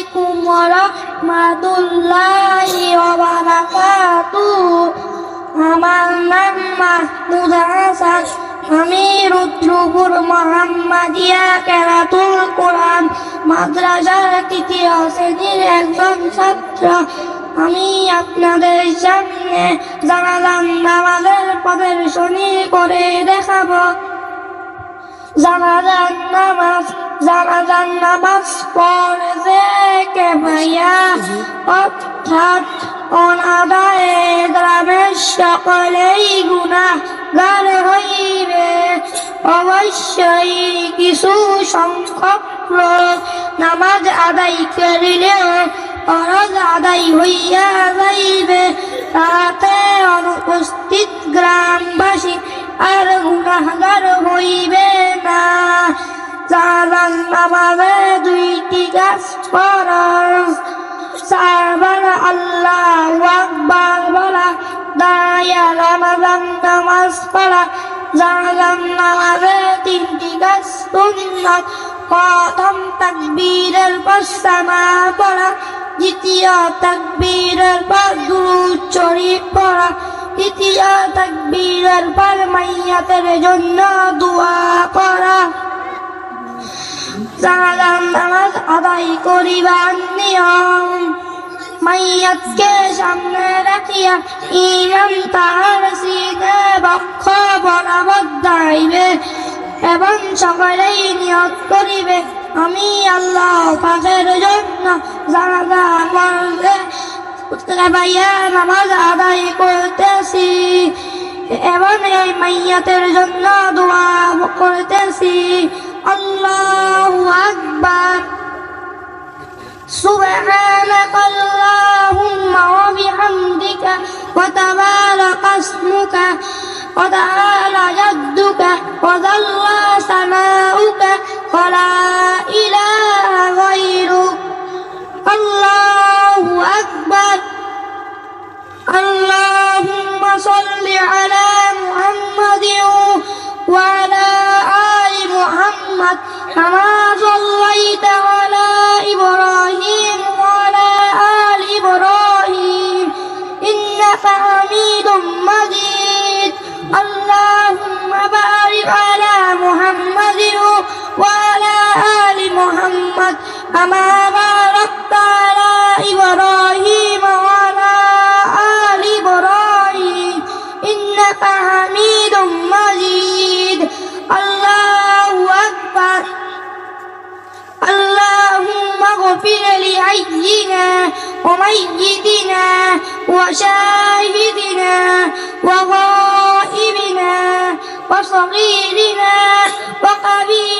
আলাইকুম ওয়া রাহমাতুল্লাহি ওয়া বারাকাতুহু। আমার নাম মাহমুদ হাসান। আমি রুদ্রপুর মোহাম্মদিয়া কেরাতুল কোরআন মাদ্রাসার তৃতীয় শ্রেণির একজন ছাত্র। আমি আপনাদের সামনে জানালাম নামাজের প্রদর্শনী করে দেখাবো। জানাজান নামাজ জানাজান নামাজ পড়ে যে কে ভাইয়া, অর্থাৎ অনাদায়ে গ্রামের সকলেই গুণাগার হইবে। অবশ্যই কিছু সংখ্যক লোক নামাজ আদায় করিলে ফরজ আদায় হইয়া যাইবে। তাতে অনুপস্থিত গ্রামবাসী আর গুণাগার নামাজে দুইটি গাছ চারবার আল্লাহ আকবার বলা দায়া রমাজান নামাজ পড়া। জানান নামাজে তিনটি গাছ সুন্নাত প্রথম তাকবীরের পর সামা দ্বিতীয় তাকবীরের পর দুরূদ শরীফ পড়া। তৃতীয় তাকবীরের পর মাইয়াতের জন্য দোয়া করা। নামাজ আদায় করিবার নিয়ম। মাইয়াতকে সামনে রাখিয়া ইমাম তাহার সিনে বক্ষ বরাবর দাঁড়াইবে এবং সকলেই নিয়ত করিবে। আমি আল্লাহ পাকের জন্য জানাজা মরলে ভাইয়া নামাজ আদায় করতেছি এবং এই মাইয়াতের জন্য দোয়া করতেছি। আল্লাহু وتبارك اسمك وتعالى جدك وذل ثناؤك ولا إبراهيم وعلى آل إبراهيم إنك حميد مجيد. الله أكبر. اللهم اغفر لحينا وميتنا وشاهدنا وغائبنا وصغيرنا وقبيلنا